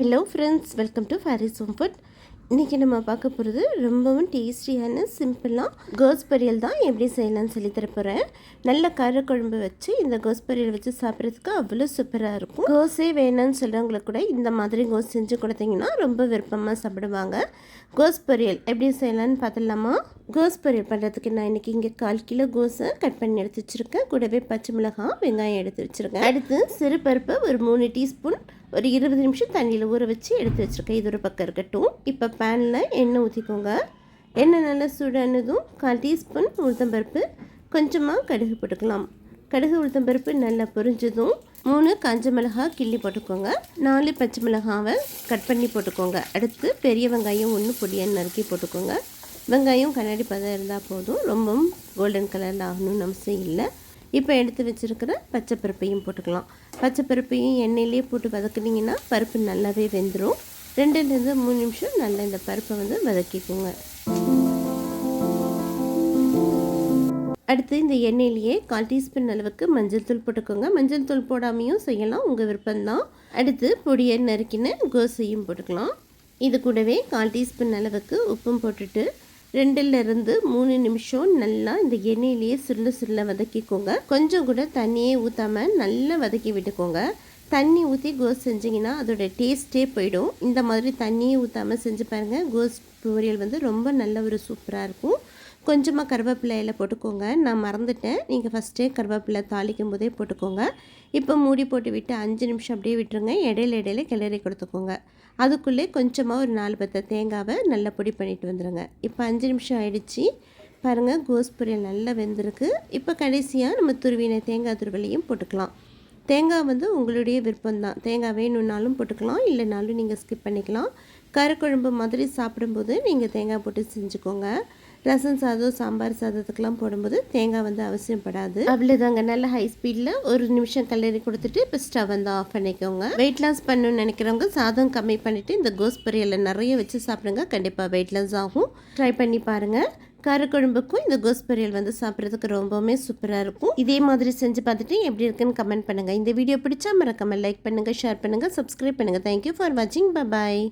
Hello friends welcome to Fairy's home food இன்றைக்கி நம்ம பார்க்க போகிறது ரொம்பவும் டேஸ்டியான சிம்பிளாக கோஸ் பொரியல் தான் எப்படி செய்யலாம்னு சொல்லி தரப்போகிறேன் நல்ல காரக்குழம்பு வச்சு இந்த கோஸ் பொரியல் வச்சு சாப்பிட்றதுக்கு அவ்வளோ சூப்பராக இருக்கும். கோஸே வேணும்னு சொல்கிறவங்களுக்கு கூட இந்த மாதிரி கோஸ் செஞ்சு கொடுத்தீங்கன்னா ரொம்ப விருப்பமாக சாப்பிடுவாங்க. கோஸ் பொரியல் எப்படி செய்யலாம்னு பார்த்துடலாமா? கோஸ் பொரியல் பண்ணுறதுக்கு நான் இன்றைக்கி இங்கே கால் கிலோ கோஸை கட் பண்ணி எடுத்து வச்சுருக்கேன். கூடவே பச்சை மிளகாய் வெங்காயம் எடுத்து வச்சுருக்கேன். அடுத்து சிறுபருப்பு ஒரு மூணு டீஸ்பூன் ஒரு இருபது நிமிஷம் தண்ணியில் ஊற வச்சு எடுத்து வச்சுருக்கேன். இது ஒரு பக்கம் இருக்கட்டும். இப்போ பேனில் எண்ணெய் ஊற்றிக்கோங்க எண்ணெய் நல்லா சூடானதும் கால் டீஸ்பூன் உளுத்தம்பருப்பு கொஞ்சமாக கடுகு போட்டுக்கலாம். கடுகு உளுத்தம்பருப்பு நல்லா பொரிஞ்சதும் மூணு காஞ்ச மிளகாய் கிள்ளி போட்டுக்கோங்க. நாலு பச்சை மிளகாவை கட் பண்ணி போட்டுக்கோங்க. அடுத்து பெரிய வெங்காயம் ஒன்று பொடியாக நறுக்கி போட்டுக்கோங்க. வெங்காயம் கண்ணாடி பதம் இருந்தால் போதும். ரொம்பவும் கோல்டன் கலரில் ஆகணும்னு அவசியம் இல்லை. இப்போ எடுத்து வச்சுருக்கிற பச்சை பருப்பையும் போட்டுக்கலாம். பச்சை பருப்பையும் எண்ணெயிலே போட்டு வதக்குனிங்கன்னா பருப்பு நல்லாவே வெந்துடும் ரெண்டுலேருந்து மூணு நிமிஷம் நல்லா இந்த பருப்பை வந்து வதக்கிக்கோங்க. அடுத்து இந்த எண்ணெயிலேயே கால் டீஸ்பூன் அளவுக்கு மஞ்சள் தூள் போட்டுக்கோங்க. மஞ்சள் தூள் போடாமையும் செய்யலாம் உங்கள் விருப்பம்தான். அடுத்து பொடியை நறுக்கின கோசையும் போட்டுக்கலாம். இது கூடவே கால் டீஸ்பூன் அளவுக்கு உப்பும் போட்டுட்டு ரெண்டுலேருந்து மூணு நிமிஷம் நல்லா இந்த எண்ணெயிலேயே சுருள சுருள வதக்கிக்கோங்க. கொஞ்சம் கூட தண்ணியே ஊற்றாமல் நல்லா வதக்கி விட்டுக்கோங்க. தண்ணி ஊற்றி கோஸ் செஞ்சிங்கன்னா அதோட டேஸ்ட்டே போயிடும். இந்த மாதிரி தண்ணியே ஊற்றாமல் செஞ்சு பாருங்கள் கோஸ் பொரியல் வந்து ரொம்ப நல்ல ஒரு சூப்பராக இருக்கும். கொஞ்சமாக கருவேப்பிலையில் போட்டுக்கோங்க. நான் மறந்துட்டேன். நீங்கள் ஃபஸ்ட்டே கருவேப்பிலை தாளிக்கும் போதே போட்டுக்கோங்க. இப்போ மூடி போட்டு விட்டு அஞ்சு நிமிஷம் அப்படியே விட்டுருங்க. இடையில இடையில கிளறி கொடுத்துக்கோங்க. அதுக்குள்ளே கொஞ்சமாக ஒரு நாலு பத்த தேங்காவை நல்லா பொடி பண்ணிட்டு வந்துடுங்க இப்போ அஞ்சு நிமிஷம் ஆயிடுச்சு. பாருங்கள் கோஸ் பொரியல் நல்லா வெந்திருக்கு. இப்போ கடைசியாக நம்ம துருவின தேங்காய் துருவலையும் போட்டுக்கலாம். தேங்காய் வந்து உங்களுடைய விருப்பம் தான் தேங்காய் வேணும்னாலும் போட்டுக்கலாம் இல்லைனாலும் நீங்கள் ஸ்கிப் பண்ணிக்கலாம். கருக்குழம்பு மாதிரி சாப்பிடும்போது நீங்கள் தேங்காய் போட்டு செஞ்சுக்கோங்க. ரசம் சாதம் சாம்பார் சாதத்துக்கெலாம் போடும்போது தேங்காய் வந்து அவசியப்படாது. அவ்வளோதாங்க நல்ல ஹை ஸ்பீடில் ஒரு நிமிஷம் கல்லறி கொடுத்துட்டு இப்போ ஸ்டவ் வந்து ஆஃப் பண்ணிக்கோங்க. வெயிட் லாஸ் பண்ணணும்னு நினைக்கிறவங்க சாதம் கம்மி பண்ணிவிட்டு இந்த கோஸ் பொரியலை நிறைய வச்சு சாப்பிடுங்க. கண்டிப்பாக வெயிட் லாஸ் ஆகும். ட்ரை பண்ணி பாருங்கள் காரக்குழம்புக்கும் இந்த கோஸ் பொரியல் வந்து சாப்பிட்றதுக்கு ரொம்பவுமே சூப்பராக இருக்கும். இதே மாதிரி செஞ்சு பார்த்துட்டு எப்படி இருக்குன்னு கமெண்ட் பண்ணுங்கள் இந்த வீடியோ பிடிச்சா மறக்காமல் லைக் பண்ணுங்கள் ஷேர் பண்ணுங்கள் சப்ஸ்கிரைப் பண்ணுங்கள் தேங்க்யூ ஃபார் வாட்சிங் பபாய்